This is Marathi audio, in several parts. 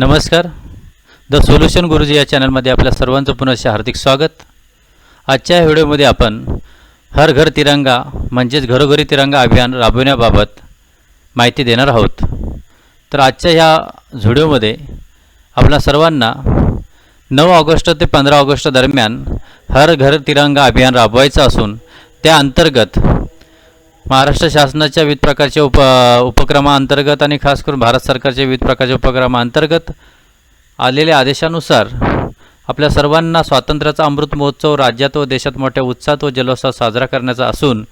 नमस्कार. द सोल्युशन गुरुजी या चॅनलमध्ये आपल्या सर्वांचं पुनश्च हार्दिक स्वागत. आजच्या व्हिडिओमध्ये आपण हर घर तिरंगा म्हणजेच घरोघरी तिरंगा अभियान राबविण्याबाबत माहिती देणार आहोत. तर आजच्या ह्या व्हिडिओमध्ये आपल्या सर्वांना नऊ ऑगस्ट ते पंधरा ऑगस्ट दरम्यान हर घर तिरंगा अभियान राबवायचं असून त्या अंतर्गत महाराष्ट्र शासनाच्या विविध प्रकारच्या उप उपक्रमाअंतर्गत आणि खास करून भारत सरकारच्या विविध प्रकारच्या उपक्रमाअंतर्गत आलेल्या आदेशानुसार आपल्या सर्वांना स्वातंत्र्याचा अमृत महोत्सव राज्यात व देशात मोठ्या उत्साहात व जल्लोषात साजरा करण्याचा असून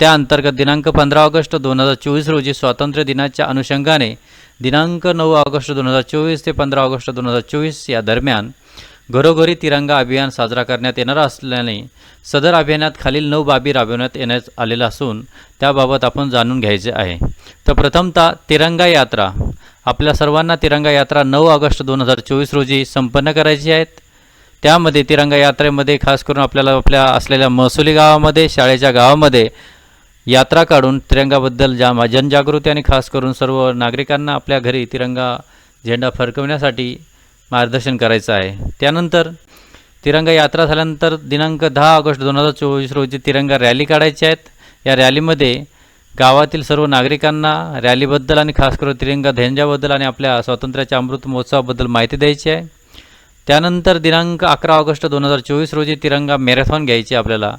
त्या अंतर्गत दिनांक पंधरा ऑगस्ट दोन हजार चोवीस रोजी स्वातंत्र्य दिनाच्या अनुषंगाने दिनांक नऊ ऑगस्ट दोन हजार चोवीस ते पंधरा ऑगस्ट दोन हजार चोवीस या दरम्यान घरोघरी तिरंगा अभियान साजरा करण्यात येणार असल्याने सदर अभियानात खालील नऊ बाबी राबवण्यात येण्यात आलेल्या असून त्याबाबत आपण जाणून घ्यायचे आहे. तर प्रथमतः तिरंगा यात्रा. आपल्या सर्वांना तिरंगा यात्रा नऊ ऑगस्ट दोन हजार चोवीस रोजी संपन्न करायची आहेत त्यामध्ये तिरंगा यात्रेमध्ये खास करून आपल्याला आपल्या असलेल्या महसुली गावामध्ये शाळेच्या गावामध्ये यात्रा काढून तिरंगाबद्दल जा जनजागृती आणि खास करून सर्व नागरिकांना आपल्या घरी तिरंगा झेंडा फडकवण्यासाठी मार्गदर्शन करायचं आहे. त्यानंतर तिरंगा यात्रा झाल्यानंतर दिनांक दहा ऑगस्ट दोन हजार चोवीस रोजी तिरंगा रॅली काढायची आहेत. या रॅलीमध्ये गावातील सर्व नागरिकांना रॅलीबद्दल आणि खास करून तिरंगा झेंड्याबद्दल आणि आपल्या स्वातंत्र्याच्या अमृत महोत्सवाबद्दल माहिती द्यायची आहे. त्यानंतर दिनांक अकरा ऑगस्ट दोन हजार चोवीस रोजी तिरंगा मॅरेथॉन घ्यायची आपल्याला.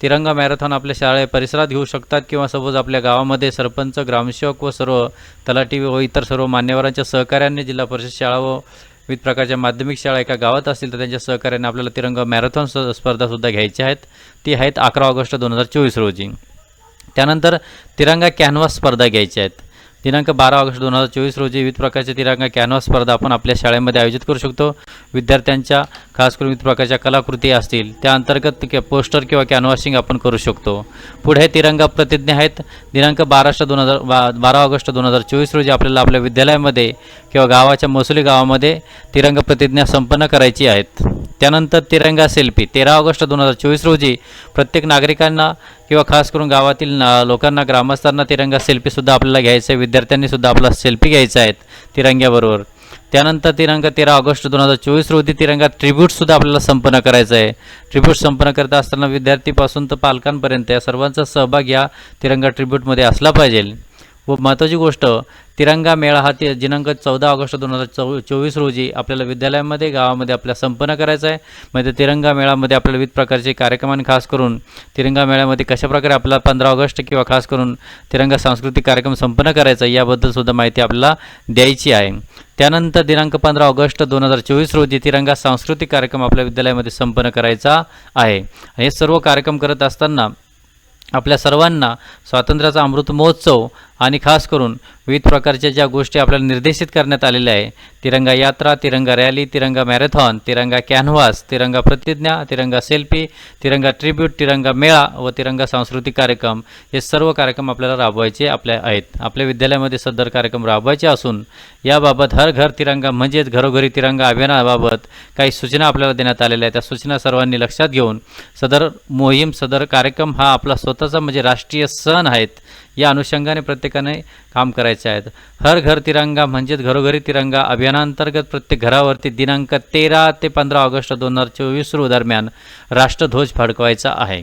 तिरंगा मॅरेथॉन आपल्या शाळे परिसरात घेऊ शकतात किंवा सपोज आपल्या गावामध्ये सरपंच ग्रामसेवक व सर्व तलाठी व इतर सर्व मान्यवरांच्या सहकार्याने जिल्हा परिषद शाळा व विविध प्रकारच्या माध्यमिक शाळा एका गावात असतील तर त्यांच्या सहकार्याने आपल्याला तिरंगा मॅरेथॉन स्पर्धासुद्धा घ्यायच्या आहेत. ती आहेत अकरा ऑगस्ट दोन हजार चोवीस रोजी. त्यानंतर तिरंगा कॅनव्हास स्पर्धा घ्यायच्या आहेत. दिनांक बारा ऑगस्ट दोन हजार चोवीस रोजी विविध प्रकारच्या तिरंगा कॅनव्हास स्पर्धा आपण आपल्या शाळेमध्ये आयोजित करू शकतो. विद्यार्थ्यांच्या खास करून विविध प्रकारच्या कलाकृती असतील त्या अंतर्गत के पोस्टर किंवा कॅनव्हासिंग आपण करू शकतो. पुढे तिरंगा प्रतिज्ञा आहेत. दिनांक बाराशे दोन हजार बा बारा ऑगस्ट दोन हजार चोवीस रोजी आपल्याला आपल्या विद्यालयामध्ये किंवा गावाच्या मसुली गावामध्ये तिरंगा प्रतिज्ञा संपन्न करायची आहेत. त्यानंतर तिरंगा सेल्फी. तेरा ऑगस्ट दोन हजार चोवीस रोजी प्रत्येक नागरिकांना किंवा खास करून गावातील ना लोकांना ग्रामस्थांना तिरंगा सेल्फीसुद्धा आपल्याला घ्यायचं आहे. विद्यार्थ्यांनीसुद्धा आपला सेल्फी घ्यायचा आहेत तिरंग्याबरोबर. त्यानंतर तिरंगा तेरा ऑगस्ट दोन हजार चोवीस रोजी तिरंगा ट्रिब्यूटसुद्धा आपल्याला संपन्न करायचं आहे. ट्रिब्यूट संपन्न करत असताना विद्यार्थीपासून तर पालकांपर्यंत या सर्वांचा सहभाग या तिरंगा ट्रिब्यूटमध्ये असला पाहिजे. व महत्त्वाची गोष्ट तिरंगा मेळा हा ते दिनांक चौदा ऑगस्ट दोन हजार चौ चोवीस रोजी आपल्याला विद्यालयामध्ये गावामध्ये आपल्या संपन्न करायचा आहे. म्हणजे तिरंगा मेळामध्ये आपल्याला विविध प्रकारचे कार्यक्रमांनी खास करून तिरंगा मेळ्यामध्ये कशाप्रकारे आपल्याला पंधरा ऑगस्ट किंवा खास करून तिरंगा सांस्कृतिक कार्यक्रम संपन्न करायचा आहे याबद्दलसुद्धा माहिती आपल्याला द्यायची आहे. त्यानंतर दिनांक पंधरा ऑगस्ट दोन हजार चोवीस रोजी तिरंगा सांस्कृतिक कार्यक्रम आपल्या विद्यालयामध्ये संपन्न करायचा आहे. हे सर्व कार्यक्रम करत असताना आपल्या सर्वांना स्वातंत्र्याचा अमृत महोत्सव आणि खास करून विविध प्रकारच्या ज्या गोष्टी आपल्याला निर्देशित करण्यात आलेल्या आहे तिरंगा यात्रा तिरंगा रॅली तिरंगा मॅरेथॉन तिरंगा कॅनव्हास तिरंगा प्रतिज्ञा तिरंगा सेल्फी तिरंगा ट्रिब्यूट तिरंगा मेळा व तिरंगा सांस्कृतिक कार्यक्रम हे सर्व कार्यक्रम आपल्याला राबवायचे आपल्या आहेत. आपल्या विद्यालयामध्ये सदर कार्यक्रम राबवायचे असून याबाबत हर घर तिरंगा म्हणजेच घरोघरी तिरंगा अभियानाबाबत काही सूचना आपल्याला देण्यात आलेल्या आहेत. त्या सूचना सर्वांनी लक्षात घेऊन सदर मोहीम सदर कार्यक्रम हा आपला स्वतःचा म्हणजे राष्ट्रीय सण आहेत. या अनुषंगाने प्रत्येकाने काम करायचे आहेत. हर घर तिरंगा म्हणजेच घरोघरी तिरंगा अभियानांतर्गत प्रत्येक घरावरती दिनांक तेरा ते पंधरा ऑगस्ट दोन हजार चोवीस रो दरम्यान राष्ट्रध्वज फडकवायचा आहे.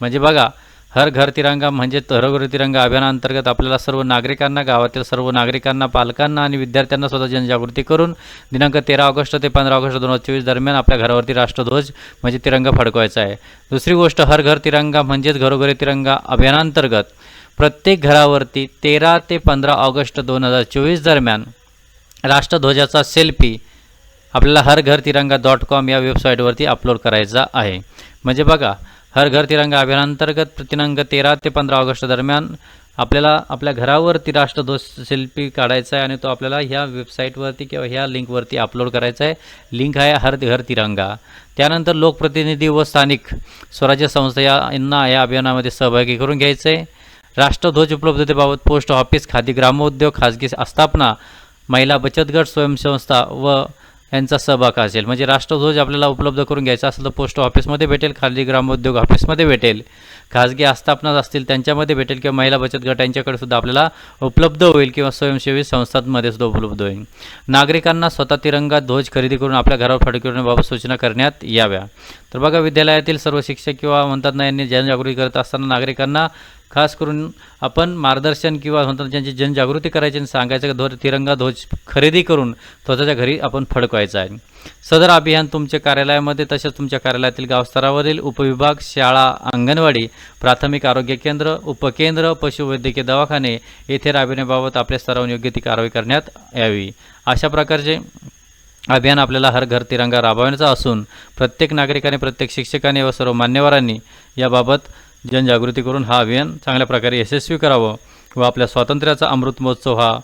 म्हणजे बघा हर घर तिरंगा म्हणजे घरोघरी तिरंगा अभियानांतर्गत आपल्याला सर्व नागरिकांना गावातील सर्व नागरिकांना पालकांना आणि विद्यार्थ्यांना स्वतः जनजागृती करून दिनांक तेरा ऑगस्ट ते पंधरा ऑगस्ट दोन हजार चोवीस दरम्यान आपल्या घरावरती राष्ट्रध्वज म्हणजे तिरंगा फडकवायचा आहे. दुसरी गोष्ट हर घर तिरंगा म्हणजेच घरोघरी तिरंगा अभियानांतर्गत प्रत्येक घरावरती तेरा ते पंधरा ऑगस्ट दोन हजार चोवीस दरम्यान राष्ट्रध्वजाचा सेल्फी आपल्याला हर घर तिरंगा डॉट कॉम या वेबसाईटवरती अपलोड करायचा आहे. म्हणजे बघा हर घर तिरंगा अभियानांतर्गत दिनांक तेरा ते पंधरा ऑगस्ट दरम्यान आपल्याला आपल्या घरावरती राष्ट्रध्वज सेल्फी काढायचा आहे आणि तो आपल्याला ह्या वेबसाईटवरती किंवा ह्या लिंकवरती अपलोड करायचा आहे. लिंक आहे हर घर तिरंगा. त्यानंतर लोकप्रतिनिधी व स्थानिक स्वराज्य संस्था या यांना या अभियानामध्ये सहभागी करून घ्यायचं आहे राष्ट्रध्वज उपलब्धतेबाबत पोस्ट ऑफिस खादी ग्रामोद्योग खाजगी आस्थापना महिला बचत गट स्वयंसंस्था व यांचा सहभाग असेल. म्हणजे राष्ट्रध्वज आपल्याला उपलब्ध करून घ्यायचा असेल तर पोस्ट ऑफिसमध्ये भेटेल खाजगी ग्रामोद्योग ऑफिसमध्ये भेटेल. खाजगी आस्थापना असतील त्यांच्यामध्ये भेटेल किंवा महिला बचत गट यांच्याकडे सुद्धा आपल्याला उपलब्ध होईल किंवा स्वयंसेवी संस्थांमध्ये सुद्धा उपलब्ध होईल. नागरिकांना स्वतः तिरंगा ध्वज खरेदी करून आपल्या घरावर फडकवण्याबाबत सूचना करण्यात याव्या. तर बघा विद्यालयातील सर्व शिक्षक किंवा म्हणतात ना यांनी जनजागृती करत असताना नागरिकांना खास करून आपण मार्गदर्शन किंवा म्हणतात त्यांची जनजागृती करायची आणि सांगायचं ध्वज तिरंगा ध्वज खरेदी करून स्वतःच्या घरी आपण फडकवायचा आहे. सदर अभियान तुमच्या कार्यालयामध्ये तसेच तुमच्या कार्यालयातील गावस्तरावरील उपविभाग शाळा अंगणवाडी प्राथमिक आरोग्य केंद्र उपकेंद्र पशुवैद्यकीय दवाखाने येथे राबविण्याबाबत आपल्या स्तरावर योग्य ती कारवाई करण्यात यावी. अशा प्रकारचे अभियान आपल्याला हर घर तिरंगा राबवण्याचा असून प्रत्येक नागरिकाने प्रत्येक शिक्षकाने व सर्व मान्यवरांनी याबाबत जनजागृती करून हा अभियान चांगल्या प्रकारे यशस्वी करावं व आपल्या स्वातंत्र्याचा अमृत महोत्सव हा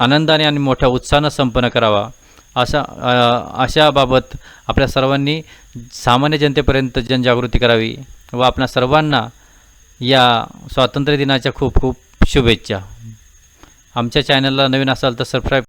आनंदाने आणि मोठ्या उत्साहानं संपन्न करावा. अशा अशाबाबत आपल्या सर्वांनी सामान्य जनतेपर्यंत जनजागृती करावी व आपल्या सर्वांना या स्वातंत्र्य दिनाच्या खूप खूप शुभेच्छा. आमच्या चॅनलला नवीन असाल तर सबस्क्राईब